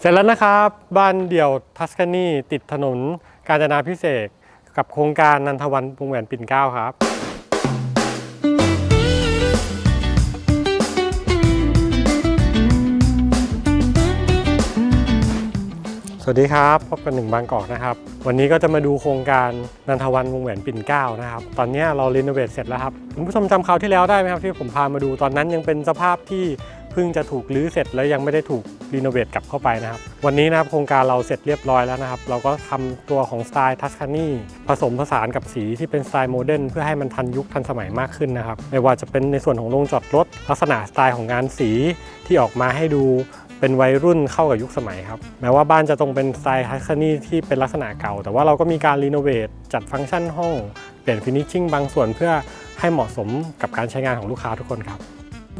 เสร็จแล้วนะครับ บ้านเดี่ยวทัสคานีติดถนนกาญจนาพิเศษกกับโครงการนันทวันวงแหวนปิ่นเกล้าครับ วัสดีครับ พบกันหนึ่งบางกอกนะครับ วันนี้ก็จะมาดูโครงการนันทวันวงแหวนปิ่นเกล้านะครับ ตอนนี้เรารีโนเวทเสร็จแล้วครับ คุณผู้ชมจำคราวที่แล้วได้ไหมครับ ที่ผมพามาดูตอนนั้นยังเป็นสภาพที่เพิ่งจะถูกรื้อเสร็จแล้วยังไม่ได้ถูกรีโนเวทกลับเข้าไปนะครับ วันนี้นะครับโครงการเราเสร็จเรียบร้อยแล้วนะครับ เราก็ทำตัวของสไตล์ทัสคานีผสมผสานกับสีที่เป็นสไตล์โมเดิร์นเพื่อให้มันทันยุคทันสมัยมากขึ้นนะครับ ไม่ว่าจะเป็นในส่วนของโรงจอดรถ ลักษณะสไตล์ของงานสีที่ออกมาให้ดู เป็นวัยรุ่นเข้ากับยุคสมัยครับแม้ว่าบ้านจะตรงเป็นสไตล์ฮัสคานี่ที่เป็นลักษณะเก่า แต่ว่าเราก็มีการรีโนเวทจัดฟังก์ชันห้อง เปลี่ยนฟินิชชิ่งบางส่วนเพื่อให้เหมาะสมกับการใช้งานของลูกค้าทุกคนครับ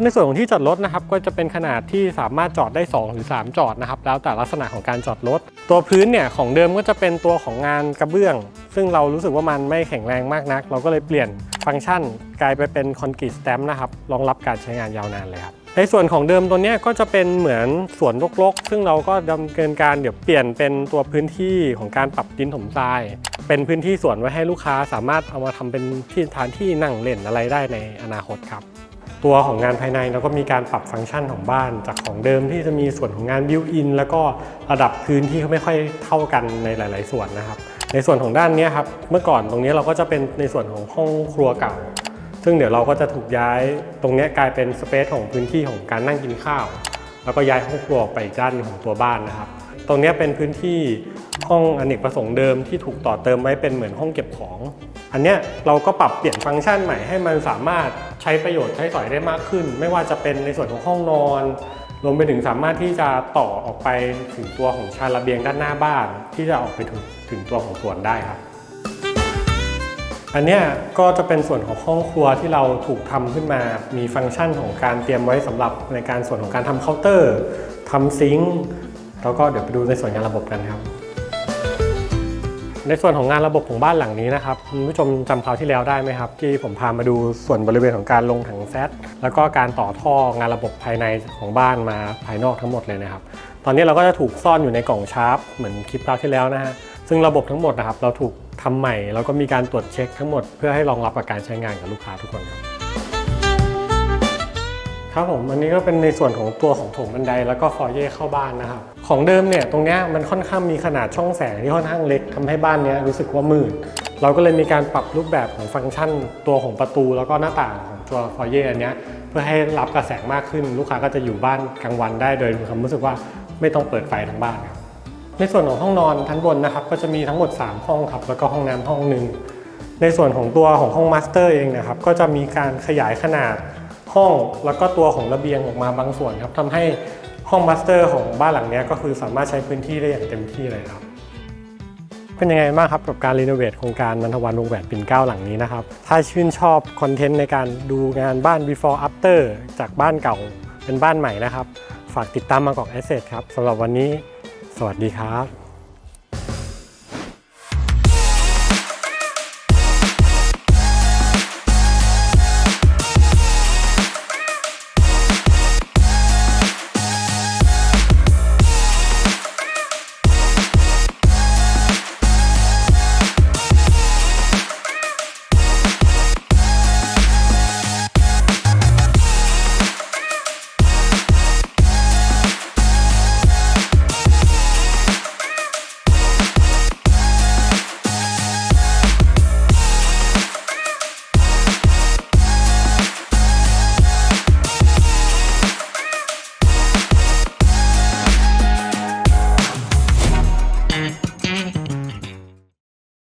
ในส่วนของที่จอดรถนะครับก็จะเป็นขนาดที่สามารถจอดได้ 2 หรือ 3 จอดนะครับแล้วแต่ลักษณะของการจอดรถ ตัวพื้นเนี่ยของเดิมก็จะเป็นตัวของงานกระเบื้อง ซึ่งเรารู้สึกว่ามันไม่แข็งแรงมากนัก เราก็เลยเปลี่ยนฟังก์ชัน กลายไปเป็นคอนกรีตสแตมป์นะครับรองรับการใช้งานยาวนานเลยครับ ในส่วนของเดิมตัวนี้ก็จะเป็นเหมือนสวนรกๆ ซึ่งเราก็ดำเนินการเดี๋ยวเปลี่ยนเป็นตัวพื้นที่ของการปรับดินถมทราย เป็นพื้นที่สวนไว้ให้ลูกค้าสามารถเอามาทำเป็นที่ฐานที่นั่งเล่นอะไรได้ในอนาคตครับ ตัวของงานภายในเราก็มีการปรับฟังก์ชันของบ้าน จากของเดิมที่จะมีส่วนของงานบิวอินแล้วก็ระดับพื้นที่เขาไม่ค่อยเท่ากันในหลาย ๆ ส่วนนะครับ ในส่วนของด้านนี้ครับเมื่อก่อนตรงนี้เราก็จะเป็นในส่วนของห้องครัวเก่า ซึ่งเดี๋ยวเราก็จะถูกย้ายตรงนี้กลายเป็นสเปซของพื้นที่ของการนั่งกินข้าว แล้วก็ย้ายห้องครัวออกไปอีกด้านของตัวบ้านนะครับ ตรงนี้เป็นพื้นที่ห้องอเนกประสงค์เดิมที่ถูกต่อเติมไว้เป็นเหมือนห้องเก็บของ อันเนี้ยเราก็ปรับเปลี่ยนฟังก์ชันใหม่ให้มันสามารถใช้ประโยชน์ใช้สอยได้มากขึ้น ไม่ว่าจะเป็นในส่วนของห้องนอนรวมไปถึงสามารถที่จะต่อออกไปถึงตัวของชานระเบียงด้านหน้าบ้าน ที่จะออกไปถึงถึงตัวของสวนได้ครับ อันนี้ก็จะเป็นส่วนของห้องครัวที่เราถูกทำขึ้นมา มีฟังก์ชันของการเตรียมไว้สำหรับในการส่วนของการทำเคาน์เตอร์ทำซิงค์แล้วก็เดี๋ยวไปดูในส่วนงานระบบกันครับ ในส่วนของงานระบบของบ้านหลังนี้นะครับคุณผู้ชมจำคราวที่แล้วได้ไหมครับ ที่ผมพามาดูส่วนบริเวณของการลงถังแซดแล้วก็การต่อท่องานระบบภายในของบ้านมาภายนอกทั้งหมดเลยนะครับ ตอนนี้เราก็จะถูกซ่อนอยู่ในกล่องชาร์ปเหมือนคลิปคราวที่แล้วนะฮะซึ่งระบบทั้งหมดนะครับเราถูก ทำใหม่ แล้วก็มีการตรวจเช็คทั้งหมดเพื่อให้รองรับกับการใช้งานกับลูกค้าทุกคนครับครับผมอันนี้ก็เป็นในส่วนของตัวของถงบันไดแล้วก็ฟอยเย่เข้าบ้านนะครับ ของเดิมเนี่ยตรงนี้มันค่อนข้างมีขนาดช่องแสงที่ค่อนข้างเล็กทำให้บ้านนี้รู้สึกว่ามืดเราก็เลยมีการปรับรูปแบบของฟังก์ชันตัวของประตูแล้วก็หน้าต่างของตัวฟอยเย่อันนี้เพื่อให้รับกระแสงมากขึ้น ลูกค้าก็จะอยู่บ้านกลางวันได้โดยมีความรู้สึกว่าไม่ต้องเปิดไฟทั้งบ้านครับ ในส่วนของห้องนอนชั้นบนนะครับ ก็จะมีทั้งหมด 3 ห้องครับ แล้วก็ห้องน้ำห้องหนึ่งในส่วนของตัวของห้องมาสเตอร์เองนะครับ ก็จะมีการขยายขนาดห้องแล้วก็ตัวของระเบียงออกมาบางส่วนครับทำให้ห้องมาสเตอร์ของบ้านหลังนี้ก็คือสามารถใช้พื้นที่ได้อย่างเต็มที่เลยครับเป็นยังไงบ้างครับกับการรีโนเวทโครงการนันทวันวงแหวนปิ่นเก้าหลังนี้นะครับ ถ้าชื่นชอบคอนเทนต์ในการดูงานบ้าน before after จากบ้านเก่าเป็นบ้านใหม่นะครับ ฝากติดตามมากับ Asset ครับสำหรับวันนี้ สวัสดีครับ